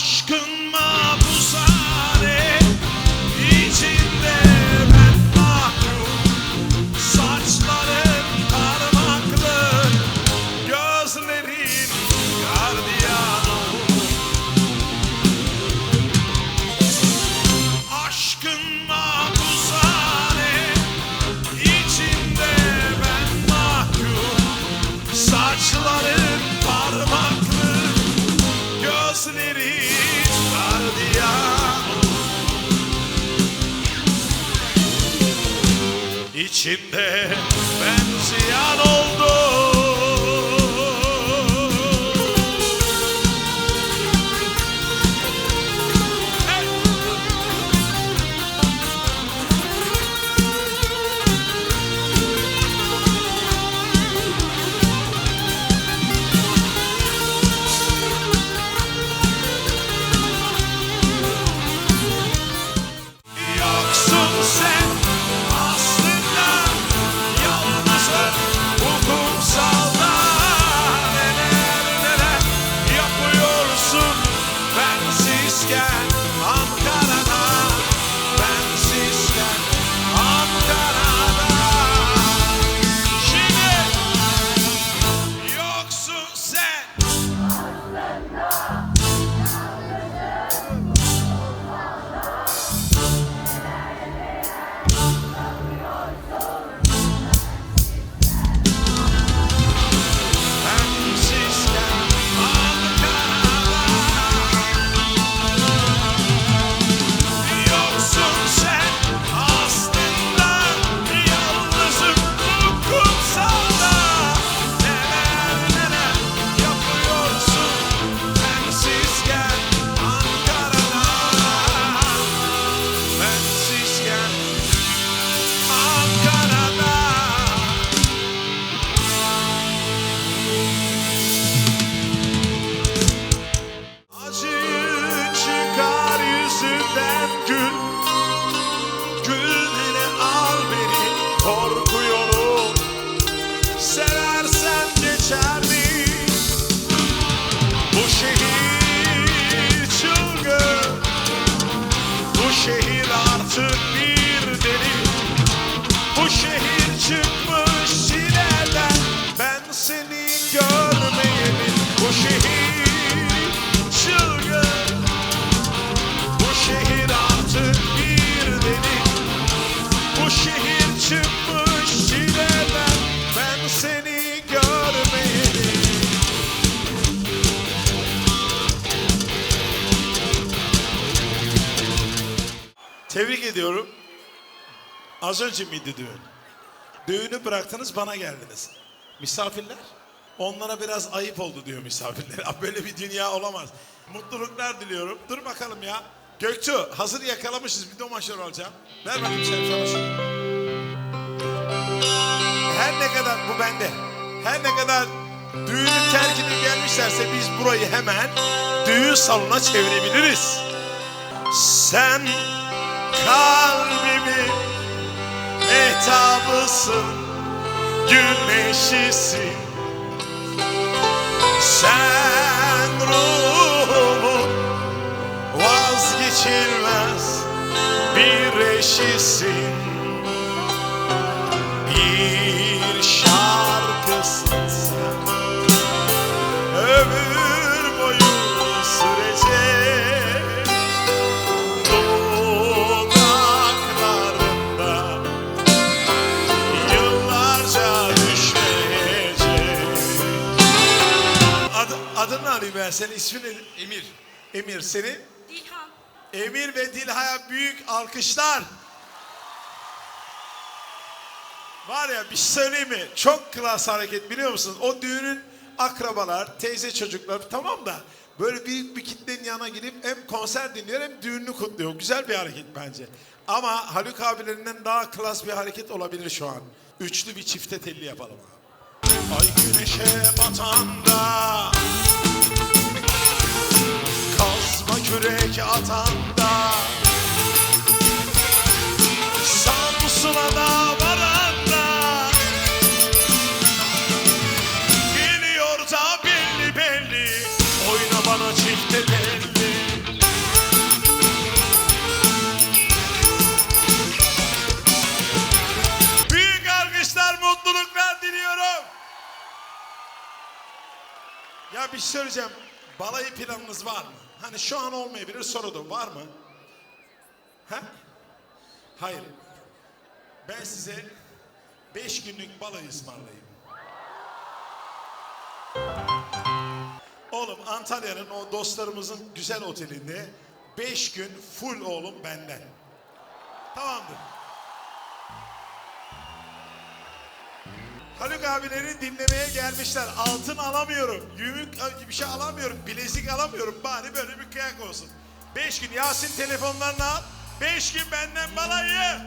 aşkın mavi İçinde ben ziyan oldum Tebrik ediyorum. Az önce miydi düğün? Düğünü bıraktınız bana geldiniz. Misafirler? Onlara biraz ayıp oldu diyor misafirler. Abi Böyle bir dünya olamaz. Mutluluklar diliyorum. Dur bakalım ya. Göktuğ hazır yakalamışız bir domaşör alacağım. Ver bakayım sen sana şunu. Her ne kadar bu bende. Her ne kadar düğünü terk edip gelmişlerse biz burayı hemen düğün salonuna çevirebiliriz. Sen kalbimin mehtabısın, güneşisin. Sen ruhumun vazgeçilmez bir eşisin. Ben senin ismin ne? Emir. Emir senin? Dilhan. Emir ve Dilha'ya büyük alkışlar. Var ya bir şey söyleyeyim mi? Çok klas hareket biliyor musunuz? O düğünün akrabalar, teyze çocuklar tamam da böyle büyük bir kitlenin yanına gidip hem konser dinliyor hem düğününü kutluyor. Güzel bir hareket bence. Ama Haluk abilerinden daha klas bir hareket olabilir şu an. Üçlü bir çifte telli yapalım. Ay güneşe batanda ki atanda. Sağ pusula da varanda. Geliyor da belli belli. Oyna bana çifte belli. Büyük alkışlar mutluluklar diliyorum. Ya bir şey söyleyeceğim. Balayı planınız var mı? Hani şu an olmayabilir sorudum. Var mı? Ha? Hayır. Ben size beş günlük balayı ısmarlayayım. Oğlum Antalya'nın o dostlarımızın güzel otelinde beş gün full oğlum benden. Tamamdır. Haluk abileri dinlemeye gelmişler. Altın alamıyorum. Gümrük bir şey alamıyorum. Bilezik alamıyorum. Bari böyle bir kıyak olsun. Beş gün Yasin telefonlarını al. Beş gün benden balayı.